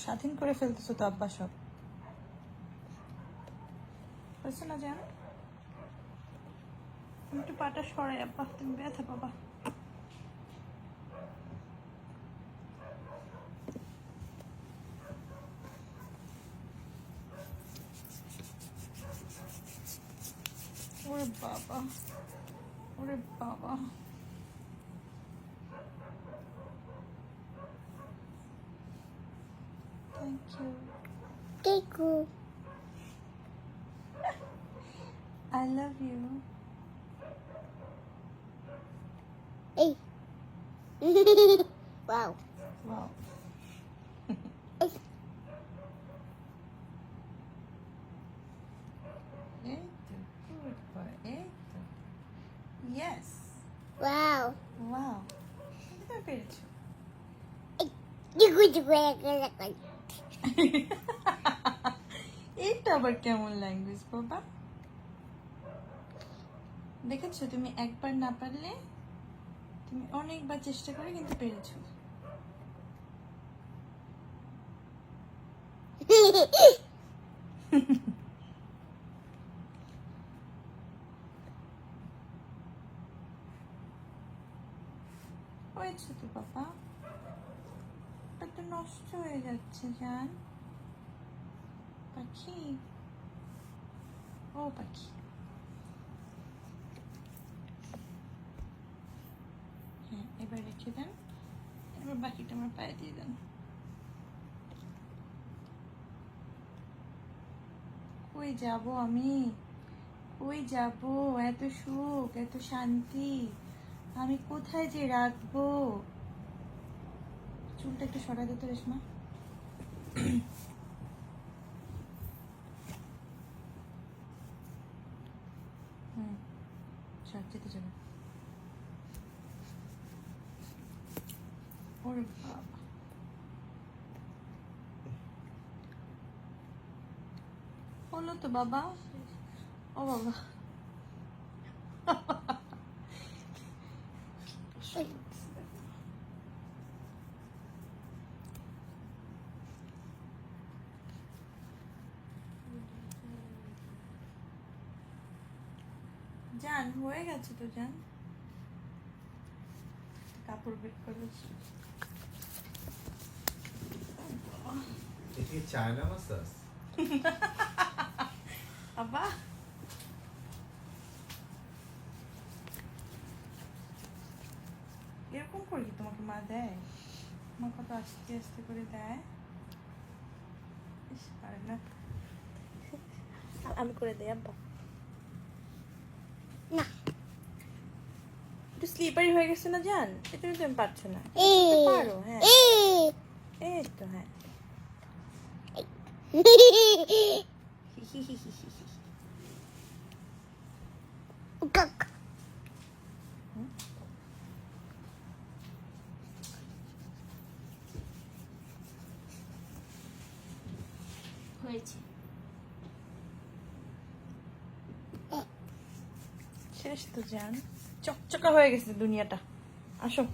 স্বাধীন করে ফেলতেছো তো আব্বা সব। হয়েছে না জান একটু পাটা সরাই আব্বা, তুমি ব্যথা বাবা ওরে বাবা ওরে বাবা thank you Kiku. I love you. Hey. wow. Wow. Yes. Wow. Wow. এটা পেরেছ। এইটা আবার কেমন ল্যাঙ্গুয়েজ বাবা দেখেছ তুমি একবার না পারলে তুমি অনেকবার চেষ্টা করে কিন্তু পেরেছ হয়েছে তো বাবা? ওটা তো নষ্ট হয়ে যাচ্ছে, জান। পাখি? ও পাখি। হ্যাঁ এবার রেখে দেন। এবার বাকিটা আমার পায়ে দিয়ে দেন। কই যাব আমি? কই যাব? এত সুখ, এত শান্তি। আমি কোথায় যে রাখব? চুলটা একটু সরা দিত, রেশমা। যেতে যাবে ওরে বাবা। তো বাবা। ও বাবা। জান হয়ে গেছে তো জান। কাপড় বের করে এটা কি চায়না মাসাজ? আবা এরকম করে কি তোমাকে মা দেয়? মা কত আস্তে আস্তে করে দেয়? ইস, পারে না। আমি করে দেই আব্বা। না। একটু স্লিপারি হয়ে গেছে না জান এটা আমি পারছ না. পারো হ্যাঁ. এই তো হ্যাঁ হয়েছে শেষ তো জান। চকচকা হয়ে গেছে দুনিয়াটা। আসো।